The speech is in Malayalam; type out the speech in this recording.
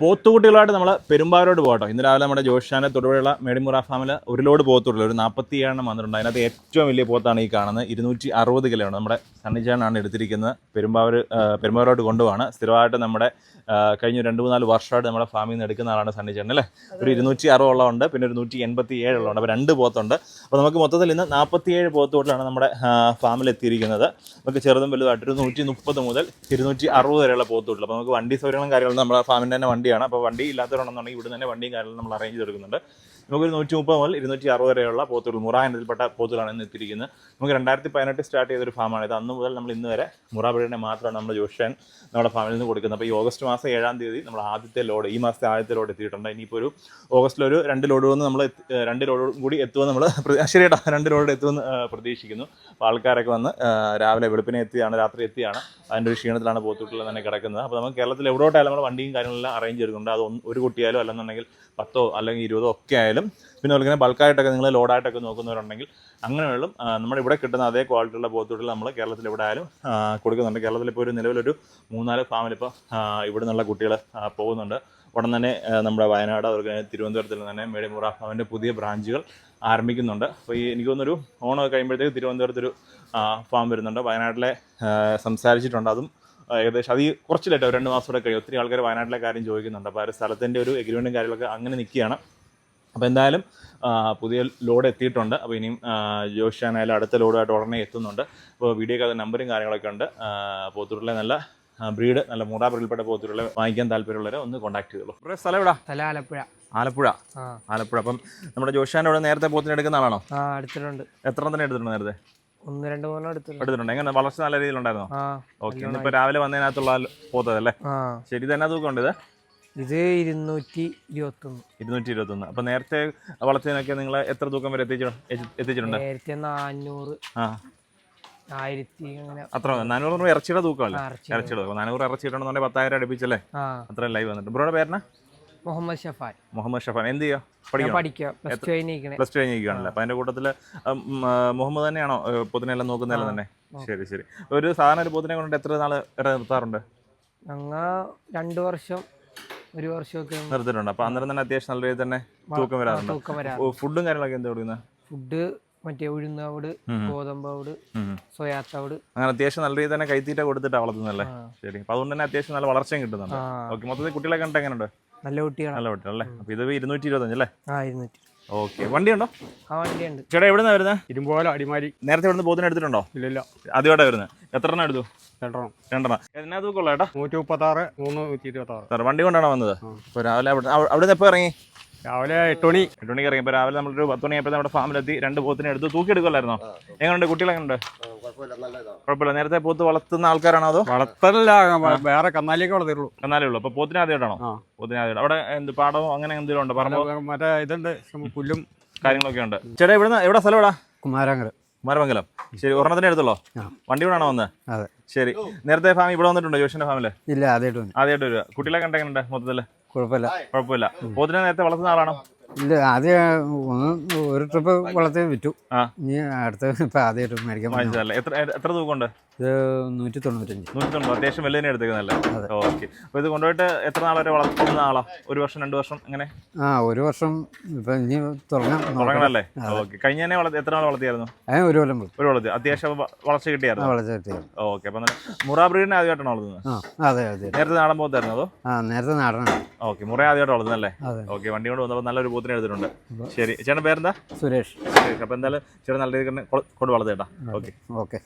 പോത്തുകുട്ടികളായിട്ട് നമ്മൾ പെരുമ്പാവരോട് പോകട്ടോ. ഇന്ന് രാവിലെ നമ്മുടെ ജോഷാനെ തൊടുപുഴയുള്ള മേടിമുറ ഫാമിൽ ഒരു ലോഡ് പോത്തുള്ളൂ. ഒരു നാൽപ്പത്തി ഏഴെണ്ണം വന്നിട്ടുണ്ട്. അതിനകത്ത് ഏറ്റവും വലിയ പോത്താണ് ഈ കാണുന്നത്. ഇരുന്നൂറ്റി അറുപത് കിലോ ആണ് നമ്മുടെ സണ്ണിച്ചാനാണ് എടുത്തിരിക്കുന്നത്. പെരുമ്പാവൂർ പെരുമ്പാവരോട് കൊണ്ടുപോവാണ്. സ്ഥിരമായിട്ട് നമ്മുടെ കഴിഞ്ഞ രണ്ട് മൂന്നാൽ വർഷമായിട്ട് നമ്മുടെ ഫാമിൽ നിന്ന് എടുക്കുന്ന ആളാണ് സണ്ണിച്ചേട്ടൻ അല്ലേ? ഒരു ഇരുന്നൂറ്റി അറുപതുള്ളതുണ്ട്. പിന്നെ ഒരു നൂറ്റി എൺപത്തി ഏഴുള്ളതുണ്ട് അപ്പോൾ രണ്ട് പോത്തുണ്ട്. അപ്പോൾ നമുക്ക് മൊത്തത്തിൽ ഇന്ന് നാൽപ്പത്തിയേഴ് പോത്തുകൊണ്ടാണ് നമ്മുടെ ഫാമിൽ എത്തിയിരിക്കുന്നത്. നമുക്ക് ചെറുതും വലുതായിട്ട് ഒരു നൂറ്റി മുപ്പത് മുതൽ ഇരുന്നൂറ്റി അറുപത് വരെയുള്ള പോത്തുള്ളൂ അപ്പോൾ നമുക്ക് വണ്ടി സൗകര്യങ്ങളും കാര്യങ്ങളും നമ്മുടെ ഫാമിന്റെ തന്നെ വണ്ടിയാണ്. അപ്പോൾ വണ്ടി ഇല്ലാത്തവരാണെന്നുണ്ടെങ്കിൽ ഇവിടെ തന്നെ വണ്ടിയും കാര്യങ്ങളും നമ്മൾ അറേഞ്ച് ചെയ്തെടുക്കുന്നുണ്ട് നമുക്കൊരു നൂറ്റി മുപ്പത് മുതൽ ഇരുന്നൂറ്റി അറുപത് വരെയുള്ള പോത്തുകൾ മുറ ഇനത്തിൽപ്പെട്ട പോത്തുകളാണ് ഇന്ന് എത്തിയിരിക്കുന്നത്. നമുക്ക് രണ്ടായിരത്തി പതിനെട്ട് സ്റ്റാർട്ട് ചെയ്തൊരു ഫാമാണ് ഇത് അന്ന് മുതൽ നമ്മൾ ഇന്ന് വരെ മുറ മാത്രമാണ് നമ്മൾ ജോഷൻ നമ്മുടെ ഫാമിൽ നിന്ന് കൊടുക്കുന്നത്. അപ്പോൾ ഈ ഓഗസ്റ്റ് മാസം ഏഴാം തീയതി നമ്മൾ ആദ്യത്തെ ലോഡ് ഈ മാസത്തെ ആദ്യത്തെ ലോഡ് എത്തിയിട്ടുണ്ട്. ഇനിയിപ്പോൾ ഒരു ഓഗസ്റ്റിലൊരു രണ്ട് ലോഡ് വന്ന് നമ്മൾ രണ്ട് ലോഡ് കൂടി എത്തുമെന്ന് നമ്മൾ ശരിയേട്ടാ രണ്ട് ലോഡ് എത്തുമെന്ന് പ്രതീക്ഷിക്കുന്നു. അപ്പോൾ ആൾക്കാരൊക്കെ വന്ന് രാവിലെ വെളുപ്പിനെ എത്തിയാണ് രാത്രി എത്തിയാണ്. അതിന്റെ ഒരു ക്ഷീണത്തിലാണ് പോത്തുട്ടിൽ തന്നെ കിടക്കുന്നത്. അപ്പോൾ നമുക്ക് കേരളത്തിൽ എവിടോട്ടായാലും നമ്മൾ വണ്ടിയും കാര്യങ്ങളെല്ലാം അറേഞ്ച് ചെയ്തിട്ടുണ്ട് അത് ഒരു കുട്ടിയായാലും അല്ലെന്നുണ്ടെങ്കിൽ പത്തോ അല്ലെങ്കിൽ ഇരുപതോ ഒക്കെ ആയാലും. പിന്നെ അതുപോലെ തന്നെ ബൾക്കായിട്ടൊക്കെ നിങ്ങൾ ലോഡായിട്ടൊക്കെ നോക്കുന്നവരുണ്ടെങ്കിൽ അങ്ങനെയുള്ള നമ്മുടെ ഇവിടെ കിട്ടുന്ന അതേ ക്വാളിറ്റിയുള്ള പോത്തുകൾ നമ്മൾ കേരളത്തിൽ എവിടെ ആയാലും കൊടുക്കുന്നുണ്ട്. കേരളത്തിൽ ഇപ്പോൾ ഒരു നിലവിലൊരു മൂന്നാൽ ഫാമിൽ ഇപ്പോൾ ഇവിടെ നിന്നുള്ള കുട്ടികൾ പോകുന്നുണ്ട്. ഉടൻ തന്നെ നമ്മുടെ വയനാട് തന്നെ തിരുവനന്തപുരത്തിൽ തന്നെ മേടിമുറ ഫാമിന്റെ പുതിയ ബ്രാഞ്ചുകൾ ആരംഭിക്കുന്നുണ്ട്. അപ്പോൾ ഈ എനിക്ക് തോന്നുന്നൊരു ഓണം കഴിയുമ്പോഴത്തേക്ക് തിരുവനന്തപുരത്തൊരു ഫാം വരുന്നുണ്ട്. വയനാട്ടിലെ സംസാരിച്ചിട്ടുണ്ട്. അതും ഏകദേശം അത് ഈ കുറച്ച് ലേറ്റ് രണ്ട് മാസം കൂടെ കഴിയും. ഒത്തിരി ആൾക്കാർ വയനാട്ടിലെ കാര്യം ചോദിക്കുന്നുണ്ട്. അപ്പോൾ ആ ഒരു സ്ഥലത്തിന്റെ ഒരു എഗ്രിമെന്റും കാര്യങ്ങളൊക്കെ അങ്ങനെ നിൽക്കുകയാണ്. അപ്പോൾ എന്തായാലും പുതിയ ലോഡ് എത്തിയിട്ടുണ്ട്. അപ്പോൾ ഇനിയും ജോഷിയാനായാലും ജോഷാനായാലും അടുത്ത ലോഡായിട്ട് ഉടനെ എത്തുന്നുണ്ട്. അപ്പോൾ വീഡിയോക്ക് അത് നമ്പറും കാര്യങ്ങളൊക്കെ ഉണ്ട്. പോത്തൂരിലെ നല്ല ബ്രീഡ് നല്ല മൂടാ ബ്രീഡിൽപ്പെട്ട പോത്തൂരിലെ വാങ്ങിക്കാൻ താല്പര്യമുള്ളവരെ ഒന്ന് കോൺടാക്ട് ചെയ്തോളൂ. കുറേ സ്ഥലം എവിടെ? സ്ഥലം ആലപ്പുഴ. ആലപ്പുഴ. ആലപ്പുഴ. അപ്പം നമ്മുടെ ജോഷാന്റെ അവിടെ നേരത്തെ പോത്തിന് എടുക്കുന്ന ആളാണോ? എടുത്തിട്ടുണ്ട്. എത്ര തന്നെ എടുത്തിട്ടുണ്ട് നേരത്തെ? ഒന്ന് രണ്ട് മൂന്നെണ്ണം എടുത്തിട്ടുണ്ട്. എങ്ങനെ? വളർച്ച നല്ല രീതിയിലുണ്ടായിരുന്നോ? ഓക്കെ രാവിലെ വന്നതിനകത്തുള്ള പോത്തതല്ലേ? ശരി തന്നെ തൂക്കമുണ്ട് ഇത്? ഇത് ഇരുന്നൂറ്റി ഇരുപത്തൊന്ന്. ഇരുന്നൂറ്റി ഇരുപത്തൊന്ന്. അപ്പൊ നേരത്തെ വളർച്ചതിനൊക്കെ നിങ്ങൾ എത്ര തൂക്കം വരെ എത്തിച്ചു എത്തിച്ചിട്ടുണ്ട്? നേരത്തെ നാനൂറ് ആ. ആയിരത്തി അങ്ങനെ അത്ര നാനൂറ് രൂപ ഇറച്ചിയുടെ തൂക്കമല്ലേ? ഇറച്ചിയുടെ തൂക്കം. നാനൂറ് ഇറച്ചിട്ടുണ്ടെന്നുണ്ടെങ്കിൽ പത്തായിരം അടുപ്പിച്ചല്ലേ? അത്ര ലൈവ് വന്നിട്ട് ബ്രോയുടെ പേരിന മുഹമ്മദ് ഷഫാൻ. മുഹമ്മദ് ഷഫാൻ. എന്ത് ചെയ്യാം? പഠിക്കാം പഠിക്കുക. പ്ലസ് ടു കഴിഞ്ഞിരിക്കണേ. പ്ലസ് ടു കഴിഞ്ഞിരിക്കുകയാണല്ലേ? അപ്പം അതിന്റെ കൂട്ടത്തിൽ മുഹമ്മദ് തന്നെയാണോ ഏ, നോക്കുന്നതല്ല തന്നെ? ശരി ശരി. ഒരു സാധാരണ ഒരു പൊതുനെ കൊണ്ട് എത്ര നാൾ വരെ നിർത്താറുണ്ട്? ഞങ്ങൾ രണ്ട് വർഷം ഒരു വർഷമൊക്കെ നിർത്തിട്ടുണ്ട് അപ്പം അന്നേരം തന്നെ അത്യാവശ്യം നല്ല രീതിയിൽ തന്നെ തൂക്കം വരാറുണ്ട്. ഫുഡും കാര്യങ്ങളൊക്കെ എന്താ കൊടുക്കുന്നത് ഫുഡ് മറ്റേ ഉഴുന്നവട് ഗോതമ്പവട് സോയാത്തവട് അങ്ങനെ അത്യാവശ്യം നല്ല രീതി തന്നെ കൈത്തീറ്റ കൊടുത്തിട്ട് വളർത്തുന്നല്ലേ ശരി. അപ്പൊ അതുകൊണ്ട് തന്നെ അത്യാവശ്യം നല്ല വളർച്ചയും കിട്ടുന്നുണ്ട്. ഓക്കെ മൊത്തത്തിൽ കുട്ടികളെ കണ്ടിട്ട് എങ്ങനെയുണ്ട്? നല്ല കുട്ടികളാണ് നല്ല കുട്ടികളല്ലേ? അപ്പൊ ഇത് ഇരുന്നൂറ്റി ഇരുപത്തഞ്ച് അല്ലേ? ആ ഇരുന്നൂറ്റി. ഓക്കെ. വണ്ടിയുണ്ടോ? ആ വണ്ടിയുണ്ട്. ചേട്ടാ എവിടെ നിന്നാണ് വരുന്നത് ഇരുമ്പോല അടിമാരി നേരത്തെ ഇവിടുന്ന് ബോധന എടുത്തിട്ടുണ്ടോ? ഇല്ലില്ല ആദ്യമായിട്ടാണ് വരുന്നത് എത്ര എണ്ണം എടുത്തു? രണ്ടെണ്ണം. രണ്ടെണ്ണം. എന്നാ തൂക്കമുള്ള ചേട്ടാ? നൂറ്റി മുപ്പത്തി ആറ് മൂന്ന് നൂറ്റി ഇരുപത്തി ആറ് സാർ വണ്ടി കൊണ്ടാണ് വന്നത്? രാവിലെ അവിടെ അവിടെ നിന്ന് എപ്പോൾ ഇറങ്ങി? രാവിലെ എട്ട് മണി. എട്ട് മണിക്ക് ഇറങ്ങി രാവിലെ രാവിലെ നമ്മളൊരു പത്ത് മണിയായപ്പോൾ നമ്മുടെ ഫാമിലെത്തി. രണ്ട് പോത്തിനെ എടുത്ത് തൂക്കി എടുക്കുമല്ലായിരുന്നോ എങ്ങനെയുണ്ട് കുട്ടികളെങ്ങനെയുണ്ട് കുഴപ്പമില്ല. നേരത്തെ പോത്ത് വളർത്തുന്ന ആൾക്കാരാണോ അതോ? വളർത്തല്ല വേറെ കന്നാലിയൊക്കെ വളർത്തിയുള്ളൂ കന്നാലേ ഉള്ളൂ. അപ്പൊ പോത്തിനെ ആദ്യമായിട്ടാണോ? പോത്തിന് ആദ്യമായിട്ട്. അവിടെ എന്ത് പാടമോ അങ്ങനെ എന്തെങ്കിലും ഉണ്ടോ? പറമ്പോ? മറ്റേ ഇതുണ്ട്. പുല്ലും. കാര്യങ്ങളൊക്കെ ഉണ്ട്. ചേട്ടാ ഇവിടുന്ന് എവിടെ സ്ഥലം എവിടാ? കുമാരങ്കര കുമാരമംഗലം. ശരി ഒരെണ്ണത്തിന് എടുത്തോളോ വണ്ടി കൊണ്ടാണോ വന്നത് അതെ. ശരി. നേരത്തെ ഫാമി ഇവിടെ വന്നിട്ടുണ്ടോ? ജോഷിന്റെ ഫാമിൽ? ഇല്ല ആദ്യമായിട്ട് ആദ്യമായിട്ട് വരിക. കുട്ടികളെ കണ്ടെങ്ങനെ മൊത്തത്തിൽ? കുഴപ്പമില്ല. കുഴപ്പമില്ല. പോത്തിനെ നേരത്തെ വളർത്തുന്ന ആളാണോ? ഇല്ല ആദ്യം ഒന്ന് ഒരു ട്രിപ്പ് വളർത്തി വിറ്റു. ഇനി അടുത്ത ഇപ്പം ട്രിപ്പ് മേടിക്കാൻ എത്ര എത്ര തൂക്കമുണ്ട്? ഇത് നൂറ്റി തൊണ്ണൂറ്റഞ്ച് നൂറ്റി തൊണ്ണൂറ് അത്യാവശ്യം വലിയ എടുത്തേക്കുന്നല്ലേ ഓക്കെ. അപ്പോൾ ഇത് കൊണ്ടുപോയിട്ട് എത്ര നാൾ വരെ വളർത്തുന്ന ആളാ? ഒരു വർഷം രണ്ട് വർഷം അങ്ങനെ ആ ഒരു വർഷം ഇപ്പം ഇനി തുടങ്ങാം. തുടങ്ങണല്ലേ? ഓക്കെ. കഴിഞ്ഞ തന്നെ വളർത്തി എത്ര നാൾ വളർത്തിയായിരുന്നു? അതിന് ഒരു കൊല്ലം ഒരു വളർത്തി അത്യാവശ്യം വളർച്ച കിട്ടിയായിരുന്നു? വളർച്ച കിട്ടിയായിരുന്നു. ഓക്കെ. അപ്പം മുറ ബ്രീഡിനെ ആദ്യമായിട്ടാണ് വളർത്തുന്നത്? അതെ അതെ നേരത്തെ നാടൻ പോകത്തായിരുന്നു അതോ? ആ നേരത്തെ നാടനാണ്. ഓക്കെ. മുറ ആദ്യമായിട്ട് വളർത്തുന്നല്ലേ ഓക്കെ. വണ്ടി കൊണ്ട് വന്നപ്പോൾ നല്ലൊരു പോത്തിനെ എടുത്തിട്ടുണ്ട് ശരി. ചേട്ടൻ പേരെന്താ? സുരേഷ്. അപ്പൊ അപ്പോൾ എന്തായാലും ചേട്ടൻ നല്ല രീതിയിൽ തന്നെ കൊണ്ട് വളർത്തേട്ടാ ഓക്കെ. ഓക്കെ.